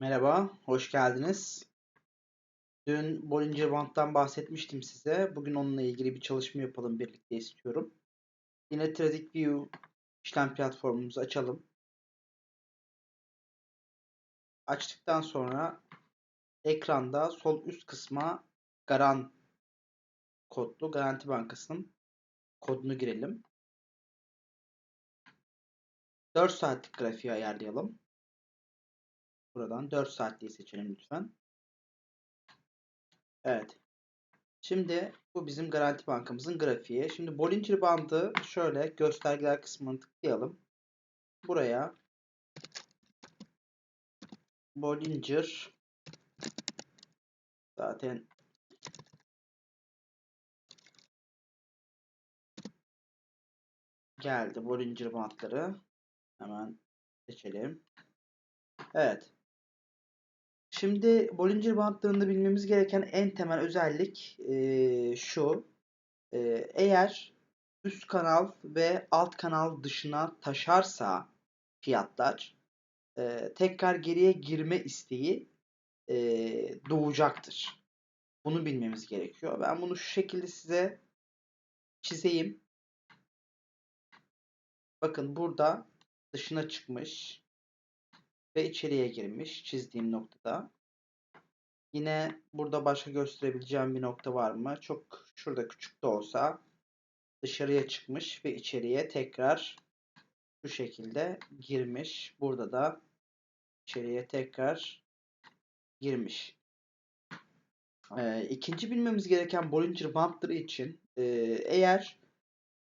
Merhaba, hoş geldiniz. Dün Bollinger Band'dan bahsetmiştim size. Bugün onunla ilgili bir çalışma yapalım birlikte istiyorum. Yine TradingView işlem platformumuzu açalım. Açtıktan sonra ekranda sol üst kısma Garan kodlu Garanti Bankası'nın kodunu girelim. 4 saatlik grafiği ayarlayalım. Buradan 4 saatliği seçelim lütfen. Evet. Şimdi bu bizim Garanti Bankamızın grafiği. Şimdi Bollinger Bandı şöyle göstergeler kısmını tıklayalım. Buraya Bollinger zaten geldi Bollinger bantları. Hemen seçelim. Evet. Şimdi Bollinger bantlarında bilmemiz gereken en temel özellik e, şu. E, eğer üst kanal ve alt kanal dışına taşarsa fiyatlar e, tekrar geriye girme isteği e, doğacaktır. Bunu bilmemiz gerekiyor. Ben bunu şu şekilde size çizeyim. Bakın burada dışına çıkmış ve içeriye girmiş çizdiğim noktada. Yine burada başka gösterebileceğim bir nokta var mı? Çok şurada küçük de olsa dışarıya çıkmış ve içeriye tekrar şu şekilde girmiş. Burada da içeriye tekrar girmiş. Ee, ikinci bilmemiz gereken Bollinger Bandları için e, eğer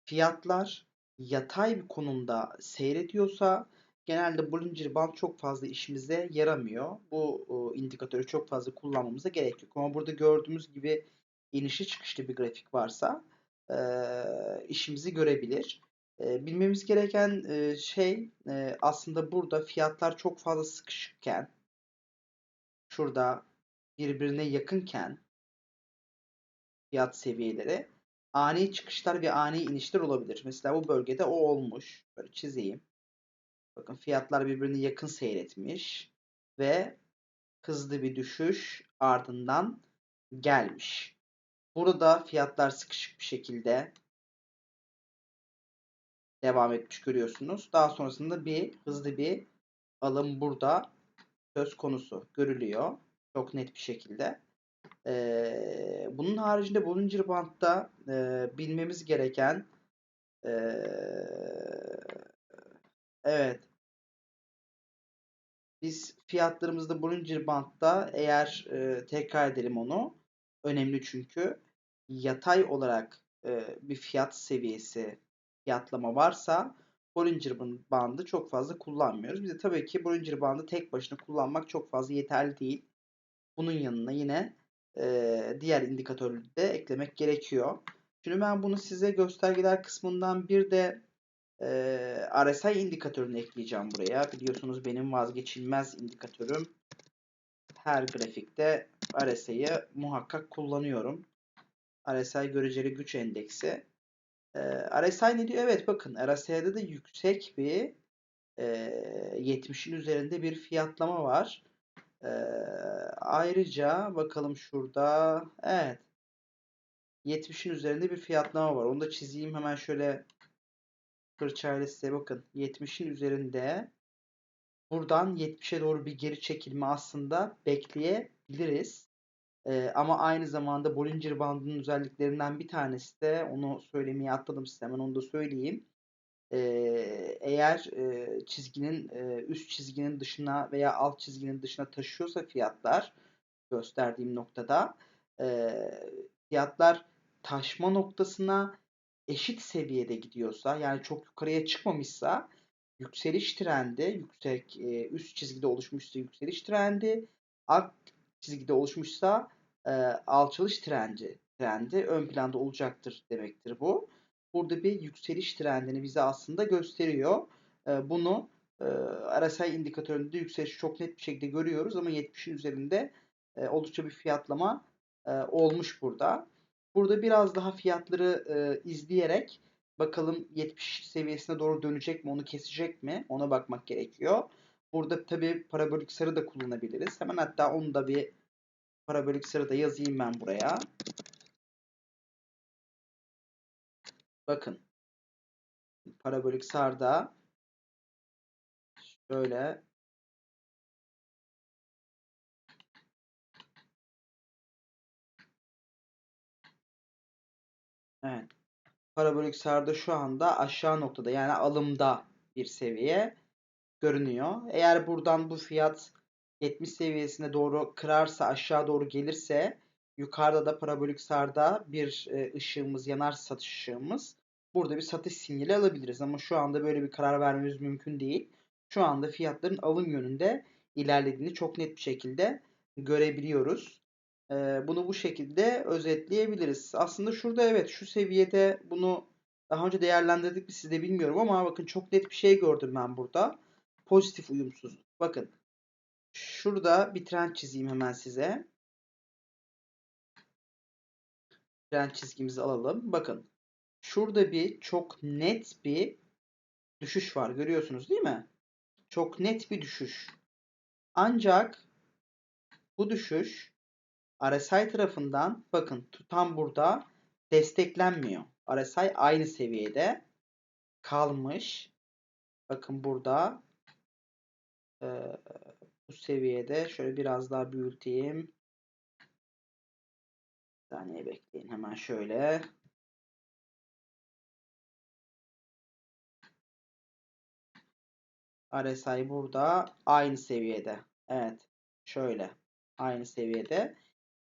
fiyatlar yatay bir konumda seyrediyorsa genelde Bollinger Band çok fazla işimize yaramıyor. Bu o, indikatörü çok fazla kullanmamıza gerek yok. Ama burada gördüğümüz gibi inişli çıkışlı bir grafik varsa e, işimizi görebilir. E, bilmemiz gereken e, şey e, aslında burada fiyatlar çok fazla sıkışıkken şurada birbirine yakınken fiyat seviyeleri ani çıkışlar ve ani inişler olabilir. Mesela bu bölgede o olmuş. Böyle çizeyim. Bakın fiyatlar birbirine yakın seyretmiş ve hızlı bir düşüş ardından gelmiş. Burada fiyatlar sıkışık bir şekilde devam etmiş görüyorsunuz. Daha sonrasında bir hızlı bir alım burada söz konusu görülüyor. Çok net bir şekilde. Ee, bunun haricinde Bollinger Band'da e, bilmemiz gereken e, evet biz fiyatlarımızda Bollinger Band'da eğer e, tekrar edelim onu önemli çünkü yatay olarak e, bir fiyat seviyesi fiyatlama varsa Bollinger bandı çok fazla kullanmıyoruz. Bize tabii ki Bollinger bandı tek başına kullanmak çok fazla yeterli değil. Bunun yanına yine e, diğer indikatörleri de eklemek gerekiyor. Şimdi ben bunu size göstergeler kısmından bir de e, RSI indikatörünü ekleyeceğim buraya. Biliyorsunuz benim vazgeçilmez indikatörüm. Her grafikte RSI'yi muhakkak kullanıyorum. RSI göreceli güç endeksi. E, RSI ne diyor? Evet bakın RSI'de de yüksek bir e, 70'in üzerinde bir fiyatlama var. E, ayrıca bakalım şurada. Evet. 70'in üzerinde bir fiyatlama var. Onu da çizeyim hemen şöyle fırçayla size bakın. 70'in üzerinde buradan 70'e doğru bir geri çekilme aslında bekleyebiliriz. Ee, ama aynı zamanda Bollinger bandının özelliklerinden bir tanesi de onu söylemeye atladım size hemen onu da söyleyeyim. Ee, eğer e, çizginin e, üst çizginin dışına veya alt çizginin dışına taşıyorsa fiyatlar gösterdiğim noktada e, fiyatlar taşma noktasına eşit seviyede gidiyorsa yani çok yukarıya çıkmamışsa yükseliş trendi yüksek e, üst çizgide oluşmuşsa yükseliş trendi alt çizgide oluşmuşsa e, alçalış trendi trendi ön planda olacaktır demektir bu. Burada bir yükseliş trendini bize aslında gösteriyor. E, bunu e, RSI indikatöründe yükseliş çok net bir şekilde görüyoruz ama 70'in üzerinde oldukça bir fiyatlama olmuş burada. Burada biraz daha fiyatları e, izleyerek bakalım 70 seviyesine doğru dönecek mi, onu kesecek mi ona bakmak gerekiyor. Burada tabii parabolik sarı da kullanabiliriz. Hemen hatta onu da bir parabolik sarı da yazayım ben buraya. Bakın. Parabolik sarda şöyle Evet. Parabolik sarda şu anda aşağı noktada yani alımda bir seviye görünüyor. Eğer buradan bu fiyat 70 seviyesine doğru kırarsa aşağı doğru gelirse yukarıda da parabolik sarda bir e, ışığımız yanar satış ışığımız. Burada bir satış sinyali alabiliriz ama şu anda böyle bir karar vermemiz mümkün değil. Şu anda fiyatların alım yönünde ilerlediğini çok net bir şekilde görebiliyoruz. Bunu bu şekilde özetleyebiliriz. Aslında şurada evet şu seviyede bunu daha önce değerlendirdik mi siz de bilmiyorum ama bakın çok net bir şey gördüm ben burada. Pozitif uyumsuzluk. Bakın şurada bir trend çizeyim hemen size. Trend çizgimizi alalım. Bakın şurada bir çok net bir düşüş var. Görüyorsunuz değil mi? Çok net bir düşüş. Ancak bu düşüş RSI tarafından bakın tutan burada desteklenmiyor. RSI aynı seviyede kalmış. Bakın burada e, bu seviyede şöyle biraz daha büyüteyim. Bir saniye bekleyin hemen şöyle. RSI burada aynı seviyede. Evet. Şöyle. Aynı seviyede.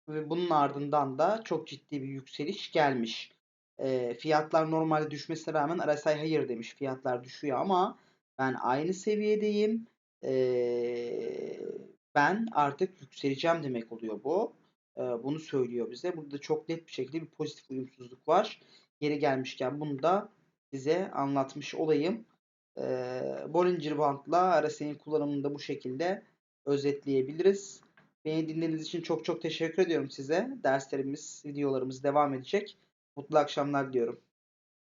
Ve bunun ardından da çok ciddi bir yükseliş gelmiş. E, fiyatlar normalde düşmesine rağmen RSI hayır demiş. Fiyatlar düşüyor ama ben aynı seviyedeyim. E, ben artık yükseleceğim demek oluyor bu. E, bunu söylüyor bize. Burada çok net bir şekilde bir pozitif uyumsuzluk var. Geri gelmişken bunu da size anlatmış olayım. E, Bollinger Band'la RSI'nin kullanımını da bu şekilde özetleyebiliriz. Beni dinlediğiniz için çok çok teşekkür ediyorum size. Derslerimiz, videolarımız devam edecek. Mutlu akşamlar diliyorum.